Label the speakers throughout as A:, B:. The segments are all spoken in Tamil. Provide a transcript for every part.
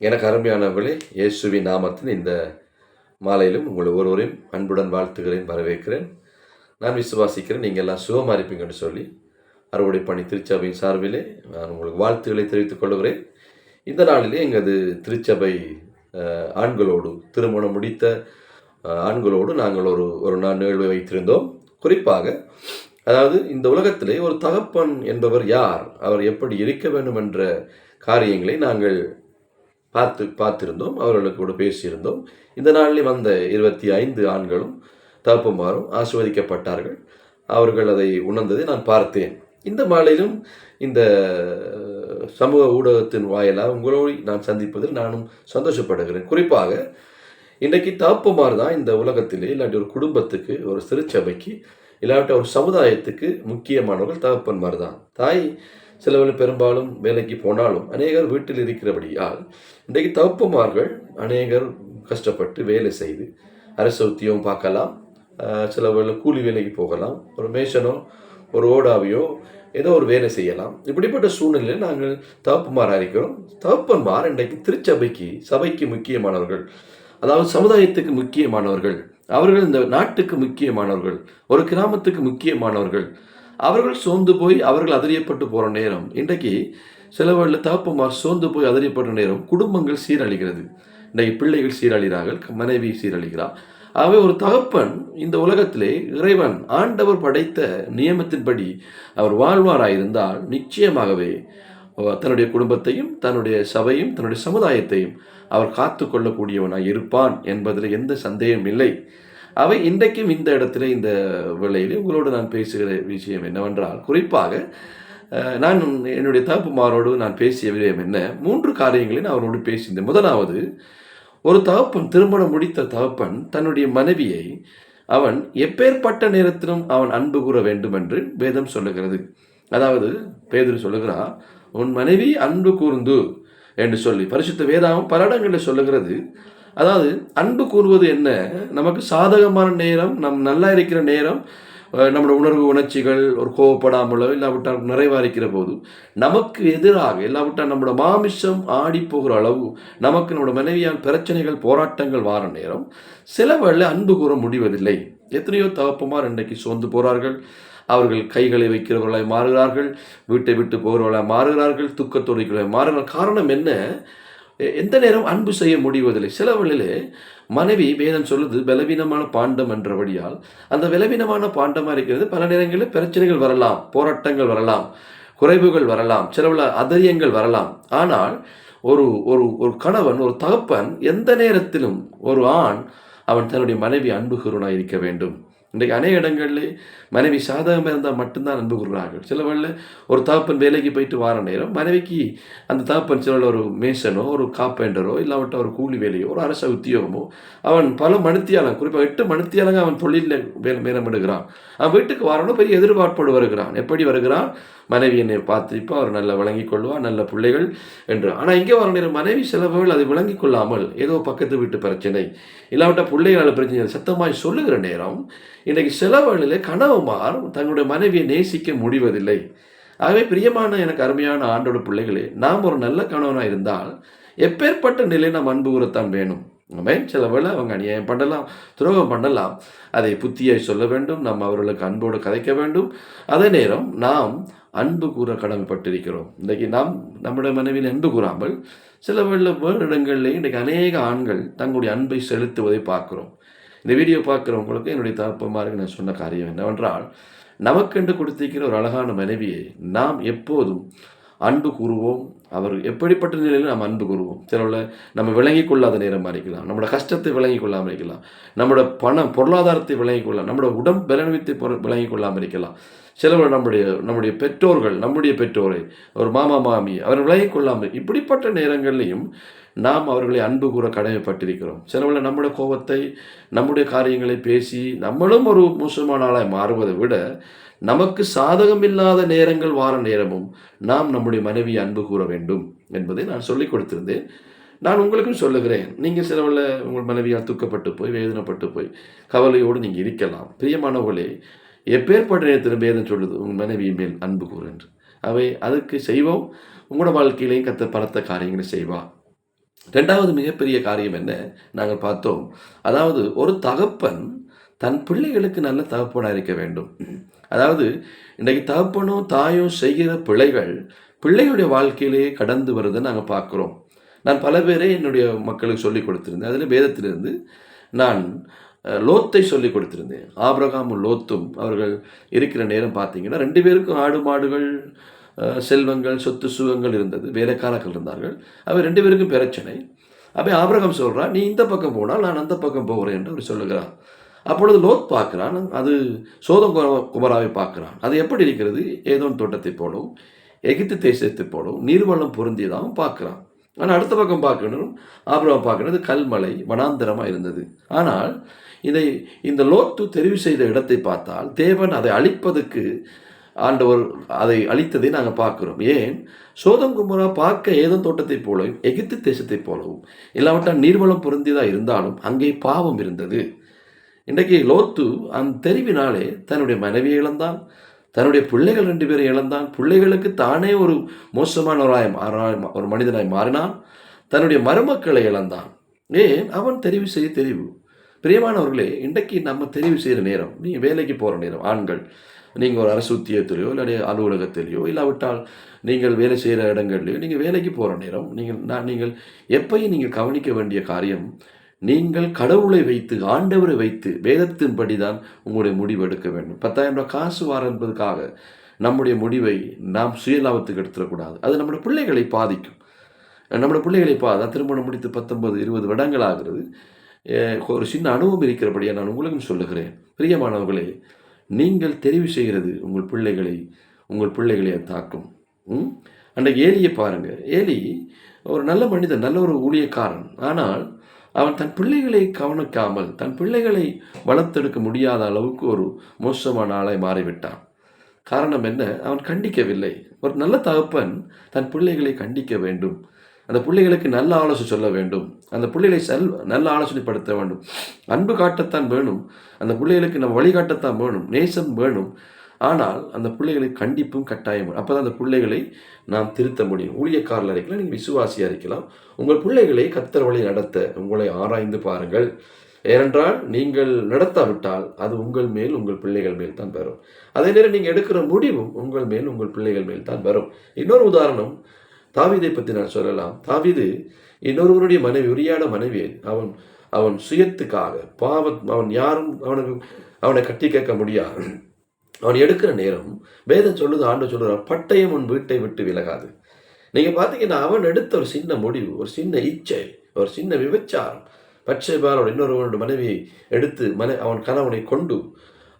A: எனக்கு அருமையானவர்களே இயேசுவின் நாமத்தின் இந்த மாலையிலும் உங்கள் ஒருவரையும் அன்புடன் வாழ்த்துகிறேன் வரவேற்கிறேன். நான் விசுவாசிக்கிறேன் நீங்கள் எல்லாம் சுகமாக இருப்பீங்கன்னு சொல்லி அறுவடை பணி திருச்சபையின் சார்பிலே நான் உங்களுக்கு வாழ்த்துக்களை தெரிவித்துக் கொள்கிறேன். இந்த நாளிலே எங்களது திருச்சபை ஆண்களோடு திருமணம் முடித்த ஆண்களோடு நாங்கள் ஒரு ஒரு நாள் நிகழ்வை வைத்திருந்தோம். குறிப்பாக அதாவது இந்த உலகத்திலே ஒரு தகப்பன் என்பவர் யார் அவர் எப்படி இருக்க வேண்டும் என்ற காரியங்களை நாங்கள் பார்த்து பார்த்திருந்தோம் அவர்களுக்கு கூட பேசியிருந்தோம். இந்த நாளில் வந்த இருபத்தி ஐந்து ஆண்களும் தகப்பமாரும் ஆசிர்வதிக்கப்பட்டார்கள். அவர்கள் அதை உணர்ந்ததை நான் பார்த்தேன். இந்த மாலையிலும் இந்த சமூக ஊடகத்தின் வாயிலாக உங்களோடு நான் சந்திப்பதில் நானும் சந்தோஷப்படுகிறேன். குறிப்பாக இன்றைக்கு தகப்பமார் தான் இந்த உலகத்திலே இல்லாட்டி ஒரு குடும்பத்துக்கு ஒரு சிறுச்சபைக்கு இல்லாட்டி ஒரு சமுதாயத்துக்கு முக்கியமானவர்கள் தகப்பன்மார் தான். தாய் சிலவர்கள் பெரும்பாலும் வேலைக்கு போனாலும் அநேகர் வீட்டில் இருக்கிறபடியால் இன்றைக்கு தகப்பமார்கள் அநேகர் கஷ்டப்பட்டு வேலை செய்து அரசு உத்தியம் பார்க்கலாம் சில வேலை கூலி வேலைக்கு போகலாம் ஒரு மேஷனோ ஒரு ஓடாவையோ ஏதோ ஒரு வேலை செய்யலாம். இப்படிப்பட்ட சூழ்நிலையில் நாங்கள் தகப்பமாராக இருக்கிறோம். தகப்பன்மார் இன்றைக்கு திருச்சபைக்கு சபைக்கு முக்கியமானவர்கள். அதாவது சமுதாயத்துக்கு முக்கியமானவர்கள். அவர்கள் இந்த நாட்டுக்கு முக்கியமானவர்கள். ஒரு கிராமத்துக்கு முக்கியமானவர்கள். அவர்கள் சோர்ந்து போய் அவர்கள் அதிரியப்பட்டு போகிற நேரம் இன்றைக்கு சிலவரில் தகப்பமார் சோர்ந்து போய் அதிரியப்பட்ட நேரம் குடும்பங்கள் சீரழிகிறது. இன்றைக்கு பிள்ளைகள் சீரழிகிறார்கள் மனைவி சீரழிகிறார் ஆகவே ஒரு தகப்பன் இந்த உலகத்திலே இறைவன் ஆண்டவர் படைத்த நியமத்தின்படி அவர் வாழ்வாராயிருந்தால் நிச்சயமாகவே தன்னுடைய குடும்பத்தையும் தன்னுடைய சபையும் தன்னுடைய சமுதாயத்தையும் அவர் காத்து கொள்ளக்கூடியவனாக இருப்பான் என்பதில் எந்த சந்தேகம் இல்லை. அவை இன்றைக்கும் இந்த இடத்துல இந்த வேளையிலே உங்களோடு நான் பேசுகிற விஷயம் என்னவென்றால் குறிப்பாக நான் என்னுடைய தகப்புமாரோடு நான் பேசிய விடயம் என்ன? மூன்று காரியங்களை நான் அவரோடு பேசியிருந்தேன். முதலாவது ஒரு தகப்பன் திருமணம் முடித்த தகப்பன் தன்னுடைய மனைவியை அவன் எப்பேற்பட்ட நேரத்திலும் அவன் அன்பு கூற வேண்டும் என்று வேதம் சொல்லுகிறது. அதாவது பேதர் சொல்லுகிறா உன் மனைவி அன்பு கூர்ந்து என்று சொல்லி. பரிசுத்த வேதாவும் பல இடங்களில் சொல்லுகிறது. அதாவது அன்பு கூறுவது என்ன? நமக்கு சாதகமான நேரம் நம் நல்லா இருக்கிற நேரம் நம்மளோட உணர்வு உணர்ச்சிகள் ஒரு கோவப்படாமலோ இல்லாவிட்டால் நிறைவாரிக்கிற போது நமக்கு எதிராக இல்லாவிட்டால் நம்மளோட மாமிசம் ஆடி போகிற அளவு நமக்கு நம்மளோட மனைவியால் பிரச்சனைகள் போராட்டங்கள் வார நேரம் சில வேளை அன்பு கூற முடிவதில்லை. எத்தனையோ தகப்பமார் இன்றைக்கு சோர்ந்து போகிறார்கள் அவர்கள் கைகளை வைக்கிறவர்களாய் மாறுகிறார்கள் வீட்டை விட்டு போகிறவர்களாய் மாறுகிறார்கள் துக்கத்தொடைகளாய் மாறுகிறார் காரணம் என்ன? எந்த நேரம் அன்பு செய்ய முடிவதில்லை. சில வேளையிலே மனைவி வேதம் சொல்லுது பலவீனமான பாண்டம் என்றபடியால் அந்த பலவீனமான பாண்டமாக இருக்கிறது பல நேரங்களில் பிரச்சனைகள் வரலாம் போராட்டங்கள் வரலாம் குறைவுகள் வரலாம் சிலவில் அதரியங்கள் வரலாம். ஆனால் ஒரு ஒரு ஒரு கணவன் ஒரு தகப்பன் எந்த நேரத்திலும் ஒரு ஆண் அவன் தன்னுடைய மனைவி அன்புகிறவனாக இருக்க வேண்டும். இன்றைக்கு அநேக இடங்களிலே மனைவி சாதகமாக இருந்தால் மட்டும்தான் அன்பு கூறுகிறார்கள். சில வேளையில ஒரு தகப்பன் வேலைக்கு போயிட்டு வார நேரம் மனைவிக்கு அந்த தகப்பன் சில ஒரு மேசனோ ஒரு காப்பேண்டரோ இல்லாவிட்ட ஒரு கூலி வேலையோ ஒரு அரச உத்தியோகமோ அவன் பல மணித்தியாலம் குறிப்பாக எட்டு மணித்தியாலங்க அவன் தொழிலில் வேலை மேலமிடுகிறான். அவன் வீட்டுக்கு வரணும் பெரிய எதிர்பார்ப்போடு வருகிறான். எப்படி வருகிறான்? மனைவி என்னை பார்த்துப்பா அவர் நல்லா விளங்கி கொள்வார் நல்ல பிள்ளைகள் என்று. ஆனால் இங்கே வர நேரம் மனைவி சிலவர்கள் அதை விளங்கி கொள்ளாமல் ஏதோ பக்கத்து வீட்டு பிரச்சனை இல்லாவிட்ட பிள்ளைகளால் பிரச்சனை சத்தமாய் சொல்லுகிற நேரம் இன்றைக்கு சில வேளையிலே கணவன்மார் தங்களுடைய மனைவியை நேசிக்க முடிவதில்லை. ஆகவே பிரியமான எனக்கு அருமையான ஆண்டோட பிள்ளைகளே நாம் ஒரு நல்ல கணவனாக இருந்தால் எப்பேற்பட்ட நிலை நாம் அன்பு கூறத்தான் வேணும்? ஆமென். சில வேளை அவங்க அநியாயம் பண்ணலாம் துரோகம் பண்ணலாம். அதை புத்தியாய் சொல்ல வேண்டும் நாம் அவர்களுக்கு அன்போடு கதைக்க வேண்டும். அதே நேரம் நாம் அன்பு கூற கடமைப்பட்டிருக்கிறோம். இன்றைக்கு நாம் நம்முடைய மனைவியில் அன்பு கூறாமல் சில வேளை வேறு இடங்களிலே இன்றைக்கு அநேக ஆண்கள் தங்களுடைய அன்பை செலுத்துவதை பார்க்கிறோம். இந்த வீடியோ பார்க்குறவங்களுக்கு என்னுடைய தகப்பமாருக்கு நான் சொன்ன காரியம் என்னவென்றால் நமக்கென்று கொடுத்திருக்கிற ஒரு அழகான மனைவியை நாம் எப்போதும் அன்பு கூறுவோம். அவர் எப்படிப்பட்ட நிலையில் நாம் அன்பு கூறுவோம்? சிலவில் நம்ம விளங்கி கொள்ளாத நேரமாக இருக்கலாம் நம்மளோட கஷ்டத்தை விளங்கி கொள்ளாமல் இருக்கலாம். நம்மளோட பணம் பொருளாதாரத்தை விளங்கி கொள்ளலாம். நம்மளோட உடம்பு பலனவித்தை விளங்கி கொள்ளாமல் இருக்கலாம். சிலவர் நம்முடைய நம்முடைய பெற்றோர்கள் நம்முடைய பெற்றோரை ஒரு மாமா மாமி அவர் விலகி கொள்ளாமல் இப்படிப்பட்ட நேரங்கள்லையும் நாம் அவர்களை அன்பு கூற கடமைப்பட்டிருக்கிறோம். சிலவில் நம்முடைய கோபத்தை நம்முடைய காரியங்களை பேசி நம்மளும் ஒரு மோசமான ஆளாக மாறுவதை விட நமக்கு சாதகமில்லாத நேரங்கள் வார நேரமும் நாம் நம்முடைய மனைவியை அன்பு கூற வேண்டும் என்பதை நான் சொல்லிக் கொடுத்திருந்தேன். நான் உங்களுக்கும் சொல்லுகிறேன். நீங்கள் சிலவில் உங்கள் மனைவியால் துக்கப்பட்டு போய் வேதனைப்பட்டு போய் கவலையோடு நீங்கள் இருக்கலாம். பிரியமானவர்களே எப்பேற்பட்ட நேரத்தில் வேதம் சொல்லுது? உங்கள் மனைவியின் மேல் அன்பு கூறு என்று. அவை அதுக்கு செய்வோம். உங்களோட வாழ்க்கையிலையும் கத்த பலத்த காரியங்களை செய்வா. ரெண்டாவது மிகப்பெரிய காரியம் என்ன? நாங்கள் பார்த்தோம். அதாவது ஒரு தகப்பன் தன் பிள்ளைகளுக்கு நல்ல தகப்பனாக இருக்க வேண்டும். அதாவது இன்றைக்கு தகப்பனும் தாயும் செய்கிற பிழைகள் பிள்ளைகளுடைய வாழ்க்கையிலே கடந்து வருதை நாங்கள் பார்க்குறோம். நான் பல பேரை என்னுடைய மக்களுக்கு சொல்லிக் கொடுத்துருந்தேன். அதில் வேதத்திலிருந்து நான் லோத்தை சொல்லிக் கொடுத்துருந்தேன். ஆபிரகாமும் லோத்தும் அவர்கள் இருக்கிற நேரம் பார்த்தீங்கன்னா ரெண்டு பேருக்கும் ஆடு மாடுகள் செல்வங்கள் சொத்து சுகங்கள் இருந்தது. வேலைக்காரர்கள் இருந்தார்கள். அவர் ரெண்டு பேருக்கும் பிரச்சனை. அப்போ ஆபிரகம் சொல்கிறான் நீ இந்த பக்கம் போனால் நான் அந்த பக்கம் போகிறேன் என்று அவர் சொல்லுகிறான் அப்பொழுது லோத் பார்க்கிறான். அது சோதம் குமராவை பார்க்கிறான். அது எப்படி இருக்கிறது? ஏதோ தோட்டத்தை போலவும் எகிப்து தேசத்தை போலவும் நீர்வளம் பொருந்தியதாகவும் பார்க்குறான். ஆனால் அடுத்த பக்கம் பார்க்கணும் ஆபிரகாம் பார்க்கறது கல்மலை வனாந்திரமாக இருந்தது. ஆனால் இதை இந்த லோத்து தெரிவு செய்த இடத்தை பார்த்தால் தேவன் அதை அழிப்பதற்கு ஆண்டவர் அதை அழித்ததை நாங்கள் பார்க்குறோம். ஏன்? சோதம் குமரா பார்க்க ஏதோ தோட்டத்தை போலவும் எகிப்து தேசத்தைப் போலவும் இல்லாவிட்டால் நீர்வளம் பொருந்தியதாக இருந்தாலும் அங்கே பாவம் இருந்தது. இன்றைக்கு லோத்து அந்த தெரிவினாலே தன்னுடைய மனைவியை இழந்தான். தன்னுடைய பிள்ளைகள் ரெண்டு பேரும் இழந்தான். பிள்ளைகளுக்கு தானே ஒரு மோசமான ஒரு ஒரு மனிதனாய் மாறினான். தன்னுடைய மருமக்களை இழந்தான். ஏன்? அவன் தெரிவு செய்ய தெரிவு. பிரியமானவர்களே இன்றைக்கு நம்ம தெரிவு செய்கிற நேரம் நீங்கள் வேலைக்கு போகிற நேரம் ஆண்கள் நீங்கள் ஒரு அரசு உத்தியத்திலையோ இல்லாட்டி அலுவலகத்திலேயோ இல்லாவிட்டால் நீங்கள் வேலை செய்கிற இடங்கள்லையோ நீங்கள் வேலைக்கு போகிற நேரம் நீங்கள் நான் நீங்கள் எப்பயும் நீங்கள் கவனிக்க வேண்டிய காரியம் நீங்கள் கடவுளை வைத்து ஆண்டவரை வைத்து வேதத்தின்படி தான் உங்களுடைய முடிவு எடுக்க வேண்டும். பத்தாயிரம் ரூபாய் காசு வார என்பதற்காக நம்முடைய முடிவை நாம் சுயலாபத்துக்கு எடுத்துடக்கூடாது. அது நம்முடைய பிள்ளைகளை பாதிக்கும். நம்முடைய பிள்ளைகளை பாதா திருமணம் முடித்து பத்தொன்பது இருபது வருடங்கள் ஆகிறது. ஒரு சின்ன அனுபவம் இருக்கிறபடியாக நான் உங்களுக்கும் சொல்லுகிறேன். பிரியமானவர்களே நீங்கள் தெரிவு செய்கிறது உங்கள் பிள்ளைகளை உங்கள் பிள்ளைகளை தாக்கும். அன்றைக்கு ஏலியை பாருங்கள் ஏலி ஒரு நல்ல மனிதன் நல்ல ஒரு ஊழியக்காரன். ஆனால் அவன் தன் பிள்ளைகளை கவனிக்காமல் தன் பிள்ளைகளை வளர்த்தெடுக்க முடியாத அளவுக்கு ஒரு மோசமான ஆளாய் மாறிவிட்டான். காரணம் என்ன? அவன் கண்டிக்கவில்லை. ஒரு நல்ல தகப்பன் தன் பிள்ளைகளை கண்டிக்க வேண்டும். அந்த பிள்ளைகளுக்கு நல்ல ஆலோசனை சொல்ல வேண்டும். அந்த பிள்ளைகளை செல் நல்ல ஆலோசனைப்படுத்த வேண்டும். அன்பு காட்டத்தான் வேணும். அந்த பிள்ளைகளுக்கு நம்ம வழிகாட்டத்தான் வேணும். நேசம் வேணும். ஆனால் அந்த பிள்ளைகளை கண்டிப்பும் கட்டாயம் அப்போ தான் அந்த பிள்ளைகளை நாம் திருத்த முடியும். ஊழியக்காரில் இருக்கலாம் நீங்கள் விசுவாசியாக இருக்கலாம். உங்கள் பிள்ளைகளை கத்தர் வழி நடத்த உங்களை ஆராய்ந்து பாருங்கள். ஏனென்றால் நீங்கள் நடத்தாவிட்டால் அது உங்கள் மேல் உங்கள் பிள்ளைகள் மேல் தான் வரும். அதே நேரம் நீங்கள் எடுக்கிற முடிவும் உங்கள் மேல் உங்கள் பிள்ளைகள் மேல் தான் வரும். இன்னொரு உதாரணம் தாவிதை பற்றி நான் சொல்லலாம். தாவீது இன்னொருவருடைய மனைவி உரியான மனைவி அவன் அவன் சுயத்துக்காக பாவத் அவன் யாரும் அவனுக்கு அவனை கட்டி கேட்க முடியாது. அவன் எடுக்கிற நேரம் வேதம் சொல்லுது ஆண்டு சொல்லுறான் பட்டயம் உன் வீட்டை விட்டு விலகாது. நீங்கள் பார்த்தீங்கன்னா அவன் எடுத்த ஒரு சின்ன முடிவு ஒரு சின்ன இச்சை ஒரு சின்ன விபச்சாரம். பட்சேபாரோட இன்னொருவனோட மனைவியை எடுத்து மனை அவன் கணவனை கொண்டு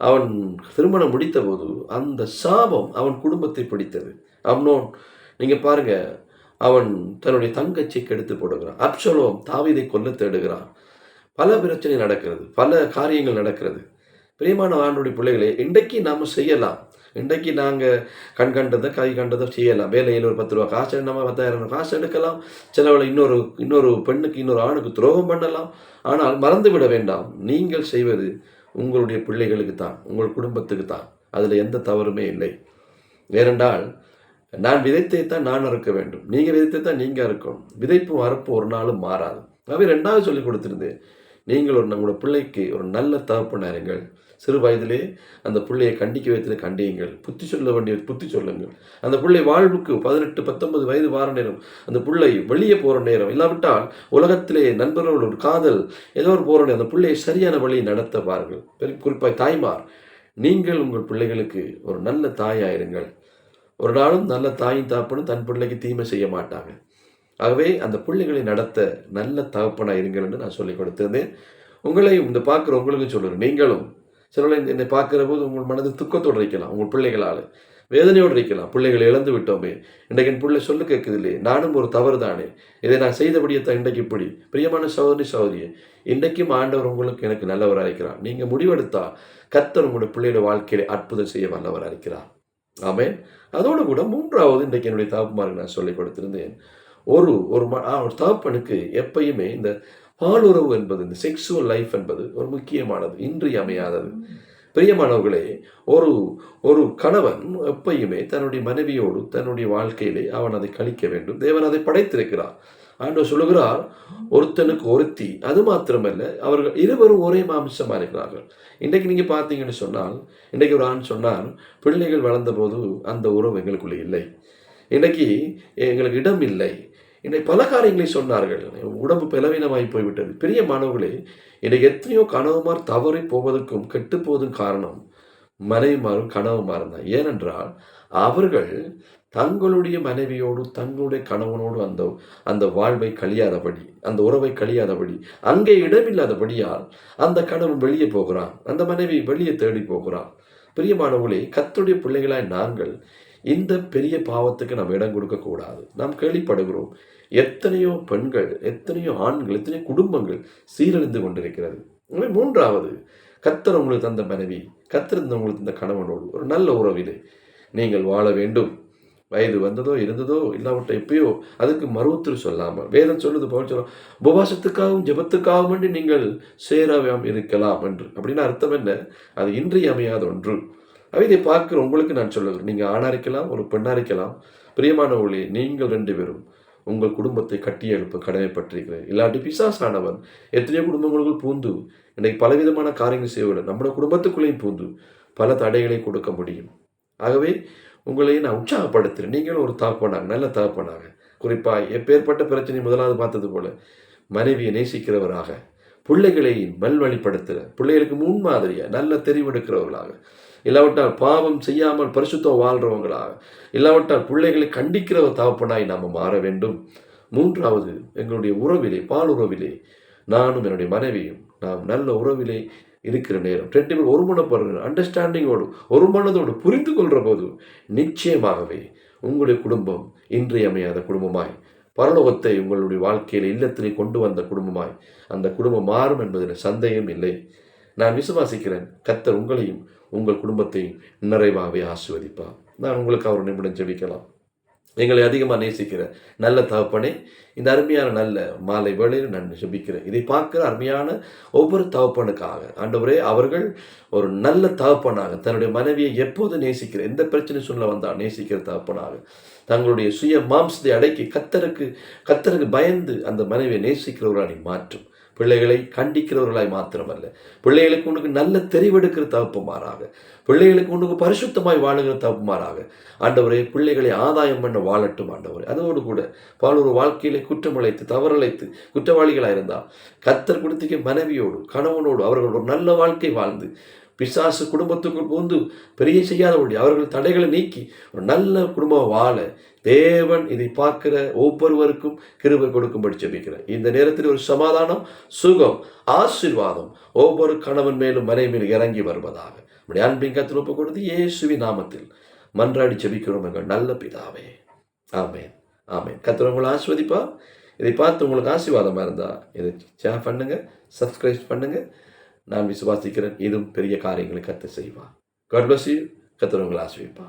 A: அவன் திருமணம் முடித்தபோது அந்த சாபம் அவன் குடும்பத்தை பிடித்தது. அவனோன் நீங்கள் பாருங்க அவன் தன்னுடைய தங்கச்சி கெடுத்து போடுகிறான். அப்சலோம் தாவிதை கொல்ல தேடுகிறான். பல பிரச்சனை நடக்கிறது பல காரியங்கள் நடக்கிறது. பிரியமான ஆண்டுடைய பிள்ளைகளே இன்றைக்கு நாம் செய்யலாம். இன்றைக்கு நாங்கள் கண் கண்டதை கை கண்டதை செய்யலாம். வேலையில் ஒரு பத்து ரூபா காசு நம்ம பத்தாயிரம் காசு எடுக்கலாம். செலவில் இன்னொரு இன்னொரு பெண்ணுக்கு இன்னொரு ஆணுக்கு துரோகம் பண்ணலாம். ஆனால் மறந்து விட வேண்டாம். நீங்கள் செய்வது உங்களுடைய பிள்ளைகளுக்கு தான் உங்கள் குடும்பத்துக்கு தான். அதில் எந்த தவறுமே இல்லை. ஏனென்றால் நான் விதைத்தை தான் நான் அறுக்க வேண்டும். நீங்கள் விதைத்தை தான் நீங்கள் அறுக்கணும். விதைப்பும் அறுப்பும் ஒரு நாளும் மாறாது. அவை ரெண்டாவது சொல்லி கொடுத்துருந்தேன். நீங்கள் ஒரு நம்மளோட பிள்ளைக்கு ஒரு நல்ல தகப்பனாருங்கள் சிறு வயதிலே அந்த பிள்ளையை கண்டிக்க வைத்து கண்டியுங்கள் புத்தி சொல்ல வேண்டிய புத்தி சொல்லுங்கள். அந்த பிள்ளை வாழ்வுக்கு பதினெட்டு பத்தொன்பது வயது வார நேரம் அந்த பிள்ளை வெளியே போகிற நேரம் இல்லாவிட்டால் உலகத்திலே நண்பர்களோட ஒரு காதல் ஏதோ ஒரு போகிற நேரம் அந்த பிள்ளையை சரியான வழியை நடத்த பாருங்கள் குறிப்பாக தாய்மார் நீங்கள் உங்கள் பிள்ளைகளுக்கு ஒரு நல்ல தாயாயிருங்கள். ஒரு நாளும் நல்ல தாயும் தாப்பனும் தன் பிள்ளைக்கு தீமை செய்ய மாட்டாங்க ஆகவே அந்த பிள்ளைகளை நடத்த நல்ல தகப்பனாக இருங்கள் என்று நான் சொல்லிக் கொடுத்திருந்தேன். உங்களை இந்த பார்க்குற உங்களுக்கு சொல்லுங்கள் நீங்களும் சில என்னை பார்க்குற போது உங்கள் மனது துக்கத்தோடு இருக்கலாம் உங்கள் பிள்ளைகளால் வேதனையோடு இருக்கலாம். பிள்ளைகளை இழந்து விட்டோமே. இன்றைக்கு என் பிள்ளை சொல்லு கேட்குது இல்லையே நானும் ஒரு தவறு தானே இதை நான் செய்தபடியே தான் இன்றைக்கு இப்படி. பிரியமான சகோதரி சகோதரியே இன்றைக்கும் ஆண்டவர் உங்களுக்கு எனக்கு நல்லவராக இருக்கிறார். நீங்கள் முடிவெடுத்தால் கர்த்தர் உங்களுடைய பிள்ளையோட வாழ்க்கையில அற்புதம் செய்ய வல்லவராக இருக்கிறார். ஆமேன். அதோடு கூட மூன்றாவது இன்றைக்கு என்னுடைய தகப்பமாருக்கு நான் சொல்லிக் கொடுத்திருந்தேன். ஒரு ஒரு ஒரு தகப்பனுக்கு எப்பயுமே இந்த பாலுறவு என்பது இந்த செக்ஸுவல் லைஃப் என்பது ஒரு முக்கியமானது இன்றியமையாதது பிரியமானவர்களே ஒரு ஒரு கணவன் எப்பயுமே தன்னுடைய மனைவியோடு தன்னுடைய வாழ்க்கையிலே அவன் அதை கழிக்க வேண்டும். தேவன் அதை படைத்திருக்கிறார். ஆண்டவர் சொல்லுகிறார் ஒருத்தனுக்கு ஒருத்தி அது மாத்திரமல்ல அவர்கள் இருவரும் ஒரே மாமிசமா இருக்கிறார்கள். இன்றைக்கு நீங்க பார்த்தீங்கன்னு சொன்னால் இன்றைக்கு ஒரு ஆண் சொன்னார் பிள்ளைகள் வளர்ந்தபோது அந்த உறவு எங்களுக்குள்ளே இல்லை. இன்றைக்கு எங்களுக்கு இடம் இல்லை. என்னை பல காரியங்களை சொன்னார்கள். உடம்பு பலவீனமாகி போய்விட்டது. பெரிய மாணவர்களே என்னை எத்தனையோ கனவுமார் தவறி போவதற்கும் கெட்டு போவதும் காரணம் மனைவிமாரும் கனவுமாரும் தான். ஏனென்றால் அவர்கள் தங்களுடைய மனைவியோடு தங்களுடைய கணவனோடு அந்த அந்த வாழ்வை கழியாதபடி அந்த உறவை கழியாதபடி அங்கே இடமில்லாதபடியால் அந்த கணவன் வெளியே போகிறான். அந்த மனைவி வெளியே தேடி போகிறான். பிரியமானவர்களே கத்துடைய பிள்ளைகளாய் நாங்கள் இந்த பெரிய பாவத்துக்கு நம்ம இடம் கொடுக்கக்கூடாது நாம் கேள்விப்படுகிறோம் எத்தனையோ பெண்கள் எத்தனையோ ஆண்கள் எத்தனையோ குடும்பங்கள் சீரழிந்து கொண்டிருக்கிறது. எனவே மூன்றாவது கத்தர் உங்களுக்கு தந்த மனைவி கத்திருந்த உங்களுக்கு தந்த கணவனோடு ஒரு நல்ல உறவிலே நீங்கள் வாழ வேண்டும். வயது வந்ததோ இருந்ததோ இல்லாவிட்ட எப்பயோ அதுக்கு மருவத்திரு சொல்லாமல். வேதம் சொல்லுது போல் சொல்ல உபவாசத்துக்காகவும் ஜெபத்துக்காகவும் வேண்டி நீங்கள் சேராவாம் இருக்கலாம் என்று. அப்படின்னு அர்த்தம் என்ன? அது இன்றியமையாத ஒன்று. அவை இதை பார்க்குற உங்களுக்கு நான் சொல்லுகிறேன் நீங்கள் ஆணா இருக்கலாம் ஒரு பெண்ணா இருக்கலாம். ஒளி நீங்கள் ரெண்டு பேரும் உங்கள் குடும்பத்தை கட்டி எழுப்ப கடமைப்பட்டிருக்கிறேன். இல்லாட்டி பிசாசானவன் எத்தனையோ குடும்பங்களுக்குள் பூந்து இன்றைக்கு பலவிதமான காரியங்கள் செய்வதில்லை நம்மளோட குடும்பத்துக்குள்ளேயும் பூந்து பல தடைகளை கொடுக்க முடியும். ஆகவே உங்களை நான் உற்சாகப்படுத்துகிறேன். நீங்களும் ஒரு தாப்பனாக நல்ல தாப்பனாக குறிப்பாக எப்பேற்பட்ட பிரச்சனை முதலாவது பார்த்தது போல மனைவியை நேசிக்கிறவராக பிள்ளைகளை நல்வழிப்படுத்துகிற பிள்ளைகளுக்கு முன்மாதிரியாக நல்ல தெரிவெடுக்கிறவர்களாக இல்லாவிட்டால் பாவம் செய்யாமல் பரிசுத்தம் வாழ்கிறவங்களாக இல்லாவிட்டால் பிள்ளைகளை கண்டிக்கிற ஒரு தகப்பனாய் நாம் மாற வேண்டும். மூன்றாவது எங்களுடைய உறவிலே பால் உறவிலே நானும் என்னுடைய மனைவியும் நாம் நல்ல உறவிலே இருக்கிற நேரம். ரெண்டு பேர் ஒருமனப்படுற அண்டர்ஸ்டாண்டிங்கோடு ஒரு மனதோடு புரிந்து கொள்கிற போது நிச்சயமாகவே உங்களுடைய குடும்பம் இன்றியமையாத குடும்பமாய் பரலோகத்தை உங்களுடைய வாழ்க்கையில் இல்லத்திலே கொண்டு வந்த குடும்பமாய் அந்த குடும்பம் மாறும் என்பதில் சந்தேகம் இல்லை. நான் விசுவாசிக்கிறேன் கத்தர் உங்களையும் உங்கள் குடும்பத்தை நிறைவாகவே ஆசிர்வதிப்பார். நான் உங்களுக்கு அவர் நிமிடம் ஜெபிக்கலாம். எங்களை அதிகமாக நேசிக்கிற நல்ல தகப்பனே இந்த அருமையான நல்ல மாலை வேளையில் நான் ஜெபிக்கிறேன். இதை பார்க்குற அருமையான ஒவ்வொரு தகப்பனுக்காக ஆண்டவரே அவர்கள் ஒரு நல்ல தகப்பனாக தன்னுடைய மனைவியை எப்போது நேசிக்கிற எந்த பிரச்சனை சொல்ல வந்தால் நேசிக்கிற தகப்பனாக தங்களுடைய சுய மாம்சத்தை அடக்கி கத்தருக்கு கத்தருக்கு பயந்து அந்த மனைவியை நேசிக்கிறவர்களாக மாற்றும். பிள்ளைகளை கண்டிக்கிறவர்களாய் மாத்திரமல்ல. பிள்ளைகளுக்கு உனக்கு நல்ல தெரிவெடுக்கிற தகப்புமாறாக பிள்ளைகளுக்கு உனக்கு பரிசுத்தமாய் வாழுகிற தகப்புமாறாக ஆண்டவரே பிள்ளைகளை ஆதாயம் பண்ண வாழட்டும் ஆண்டவரே. அதோடு கூட பாலொரு வாழ்க்கையிலே குற்றமழைத்து தவறழைத்து குற்றவாளிகளாக இருந்தால் கத்தர் கொடுத்திக்க மனைவியோடு கணவனோடு அவர்கள் ஒரு நல்ல வாழ்க்கை வாழ்ந்து பிசாசு குடும்பத்துக்குள் புகுந்து பெரிய செய்யாதபடி அவர்கள் தடைகளை நீக்கி ஒரு நல்ல குடும்பம் வாழ தேவன் இதை பார்க்கிற ஒவ்வொருவருக்கும் கிருபை கொடுக்கும்படி ஜெபிக்கிறேன். இந்த நேரத்தில் ஒரு சமாதானம் சுகம் ஆசீர்வாதம் ஒவ்வொரு கணவன் மேலும் மனை மேலும் இறங்கி வருவதாக. நம்முடைய அன்பின் கத்தில் ஒப்பு கொடுத்து இயேசுவி நாமத்தில் மன்றாடி ஜெபிக்கிறோம் எங்கள் நல்ல பிதாவே. ஆமேன். ஆமேன். கத்திர உங்களை ஆஸ்வதிப்பா இதை பார்த்து உங்களுக்கு ஆசீர்வாதமாக இருந்தால் இதை ஷேர் பண்ணுங்கள் சப்ஸ்கிரைப் பண்ணுங்கள் நான் விசுவாசிக்கிறேன். இதுவும் பெரிய காரியங்களை கற்று செய்வான் காட் பிளஸ் யூ கத்திர உங்களை ஆசிர்விப்பா